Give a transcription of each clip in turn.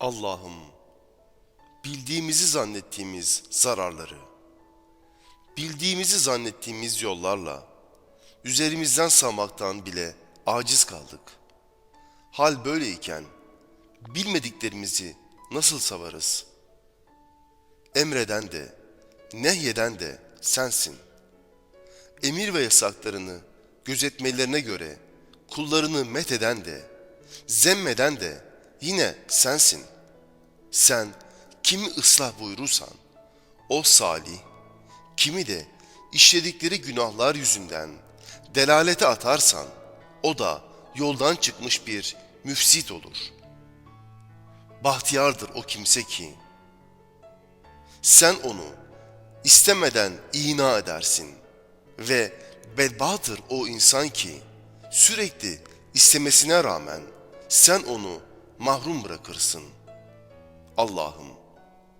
Allah'ım, bildiğimizi zannettiğimiz zararları, bildiğimizi zannettiğimiz yollarla üzerimizden savmaktan bile aciz kaldık. Hal böyleyken bilmediklerimizi nasıl savarız? Emreden de, nehyeden de sensin. Emir ve yasaklarını gözetmelerine göre kullarını metheden de, zemmeden de yine sensin. Sen kimi ıslah buyurursan o salih, kimi de işledikleri günahlar yüzünden delalete atarsan o da yoldan çıkmış bir müfsit olur. Bahtiyardır o kimse ki sen onu istemeden ina edersin ve bedbahtır o insan ki sürekli istemesine rağmen sen onu mahrum bırakırsın. Allah'ım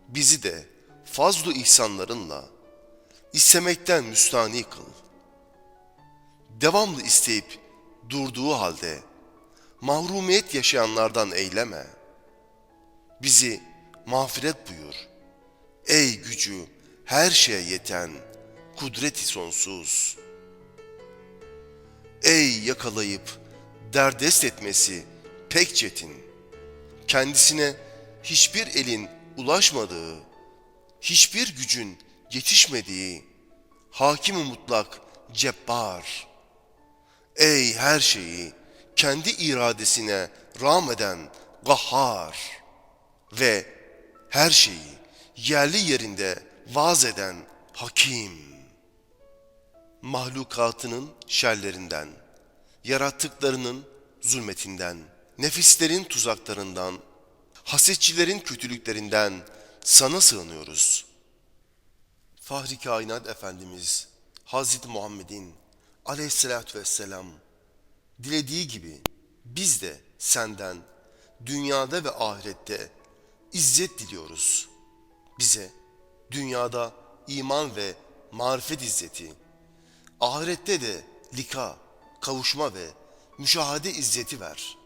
bizi de fazlu ihsanlarınla istemekten müstani kıl. Devamlı isteyip durduğu halde mahrumiyet yaşayanlardan eyleme. Bizi mağfiret buyur. Ey gücü her şeye yeten, kudreti sonsuz. Ey yakalayıp derdest etmesi pek çetin. Kendisine hiçbir elin ulaşmadığı, hiçbir gücün yetişmediği, hakim mutlak cebbar. Ey her şeyi kendi iradesine rağmeden gahhar ve her şeyi yerli yerinde vaz eden hakim. Mahlukatının şerlerinden, yarattıklarının zulmetinden, nefislerin tuzaklarından, hasetçilerin kötülüklerinden sana sığınıyoruz. Fahri Kainat Efendimiz Hazreti Muhammed'in aleyhissalatü vesselam dilediği gibi biz de senden dünyada ve ahirette izzet diliyoruz. Bize dünyada iman ve marifet izzeti, ahirette de lika, kavuşma ve müşahade izzeti ver.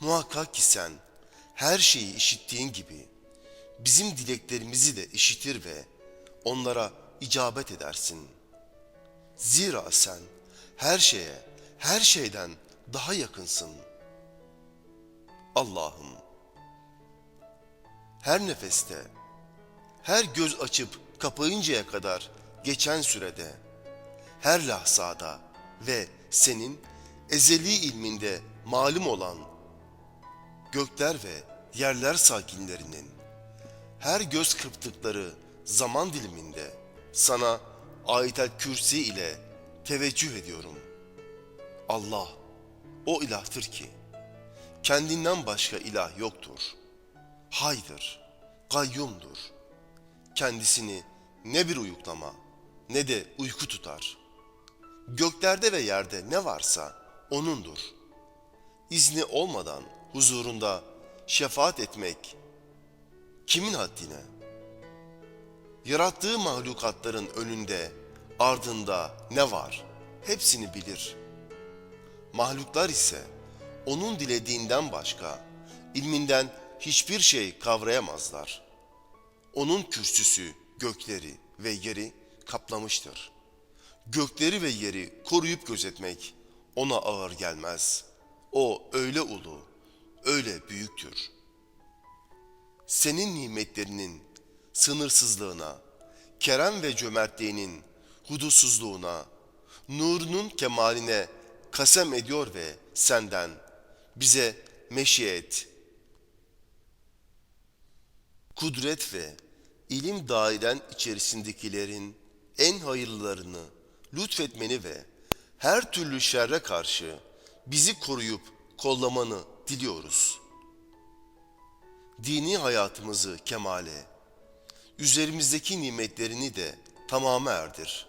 Muhakkak ki sen her şeyi işittiğin gibi bizim dileklerimizi de işitir ve onlara icabet edersin. Zira sen her şeye, her şeyden daha yakınsın. Allah'ım, her nefeste, her göz açıp kapayıncaya kadar geçen sürede, her lahzada ve senin ezeli ilminde malum olan gökler ve yerler sakinlerinin her göz kırptıkları zaman diliminde sana ayetel kürsi ile teveccüh ediyorum. Allah o ilahtır ki kendinden başka ilah yoktur. Haydır, kayyumdur. Kendisini ne bir uyuklama ne de uyku tutar. Göklerde ve yerde ne varsa O'nundur. İzni olmadan huzurunda şefaat etmek kimin haddine? Yarattığı mahlukatların önünde, ardında ne var? Hepsini bilir. Mahluklar ise onun dilediğinden başka, ilminden hiçbir şey kavrayamazlar. Onun kürsüsü gökleri ve yeri kaplamıştır. Gökleri ve yeri koruyup gözetmek ona ağır gelmez. O öyle ulu, öyle büyüktür. Senin nimetlerinin sınırsızlığına, kerem ve cömertliğinin hudutsuzluğuna, nurunun kemaline kasem ediyor ve senden bize meşiyet, kudret ve ilim dairen içerisindekilerin en hayırlılarını lütfetmeni ve her türlü şerre karşı bizi koruyup kollamanı diliyoruz. Dini hayatımızı kemale, üzerimizdeki nimetlerini de tamama erdir.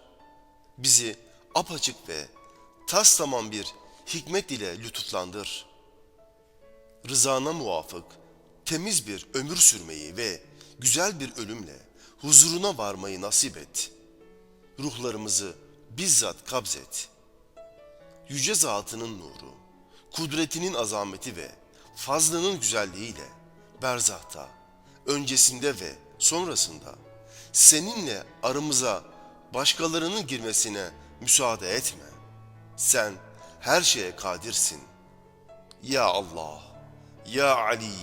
Bizi apaçık ve tas tamam bir hikmet ile lütuflandır. Rızana muvafık, temiz bir ömür sürmeyi ve güzel bir ölümle huzuruna varmayı nasip et. Ruhlarımızı bizzat kabzet. Yüce zatının nuru, kudretinin azameti ve fazlının güzelliğiyle berzahta, öncesinde ve sonrasında seninle aramıza başkalarının girmesine müsaade etme. Sen her şeye kadirsin. Ya Allah, Ya Ali,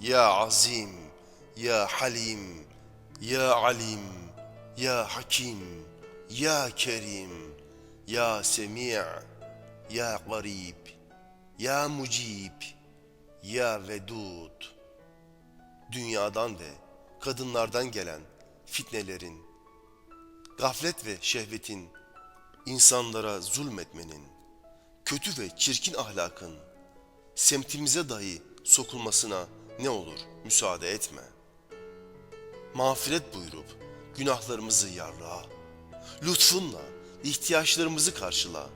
Ya Azim, Ya Halim, Ya Alim, Ya Hakim, Ya Kerim, Ya Semi' Ya Garib, Ya Mucib, Ya Vedud. Dünyadan ve kadınlardan gelen fitnelerin, gaflet ve şehvetin, insanlara zulmetmenin, kötü ve çirkin ahlakın semtimize dahi sokulmasına ne olur müsaade etme. Mağfiret buyurup günahlarımızı yarla. Lütfunla ihtiyaçlarımızı karşıla.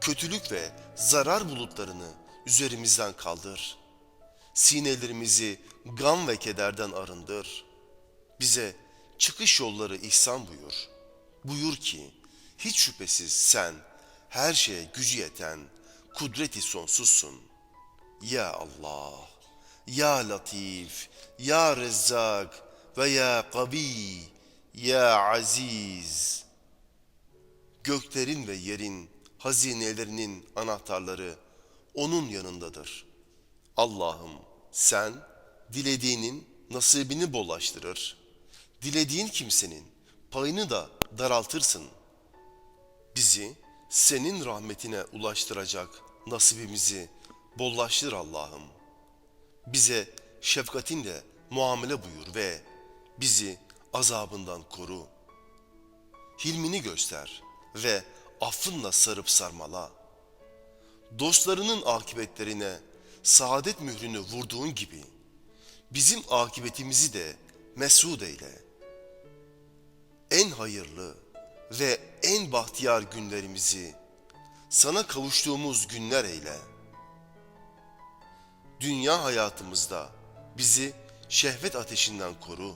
Kötülük ve zarar bulutlarını üzerimizden kaldır. Sinelerimizi gam ve kederden arındır. Bize çıkış yolları ihsan buyur. Buyur ki hiç şüphesiz sen her şeye gücü yeten, kudreti sonsuzsun. Ya Allah, Ya Latif, Ya Rezzak ve Ya Kavi, Ya Aziz. Göklerin ve yerin hazinelerinin anahtarları onun yanındadır. Allah'ım sen dilediğinin nasibini bollaştırır. Dilediğin kimsenin payını da daraltırsın. Bizi senin rahmetine ulaştıracak nasibimizi bollaştır Allah'ım. Bize şefkatinle muamele buyur ve bizi azabından koru. Hilmini göster ve affınla sarıp sarmala. Dostlarının akıbetlerine saadet mührünü vurduğun gibi bizim akıbetimizi de mesud eyle. En hayırlı ve en bahtiyar günlerimizi sana kavuştuğumuz günler eyle. Dünya hayatımızda bizi şehvet ateşinden koru.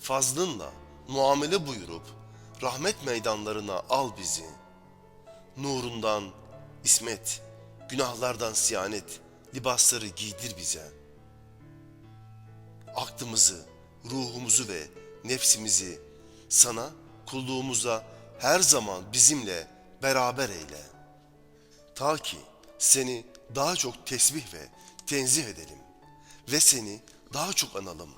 Fazlınla muamele buyurup rahmet meydanlarına al bizi. Nurundan ismet, günahlardan siyanet, libasları giydir bize. Aklımızı, ruhumuzu ve nefsimizi sana kulluğumuza her zaman bizimle beraber eyle. Ta ki seni daha çok tesbih ve tenzih edelim ve seni daha çok analım.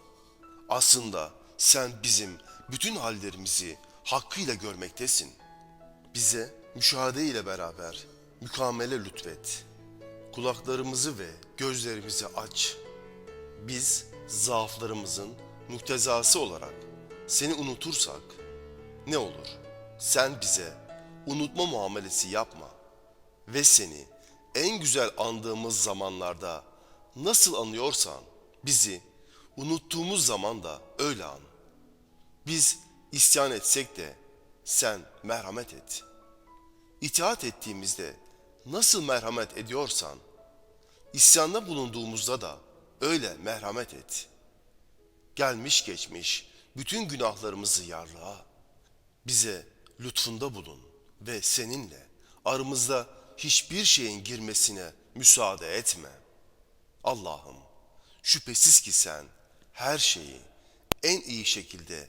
Aslında sen bizim bütün hallerimizi hakkıyla görmektesin. Bize müşahede ile beraber mükamele lütfet. Kulaklarımızı ve gözlerimizi aç. Biz zaaflarımızın muhtezası olarak seni unutursak ne olur? Sen bize unutma muamelesi yapma ve seni en güzel andığımız zamanlarda nasıl anıyorsan bizi unuttuğumuz zaman da öyle an. Biz isyan etsek de sen merhamet et. İtaat ettiğimizde nasıl merhamet ediyorsan isyanda bulunduğumuzda da öyle merhamet et. Gelmiş geçmiş bütün günahlarımızı yarlığa, bize lütfunda bulun ve seninle aramızda hiçbir şeyin girmesine müsaade etme. Allah'ım şüphesiz ki sen her şeyi en iyi şekilde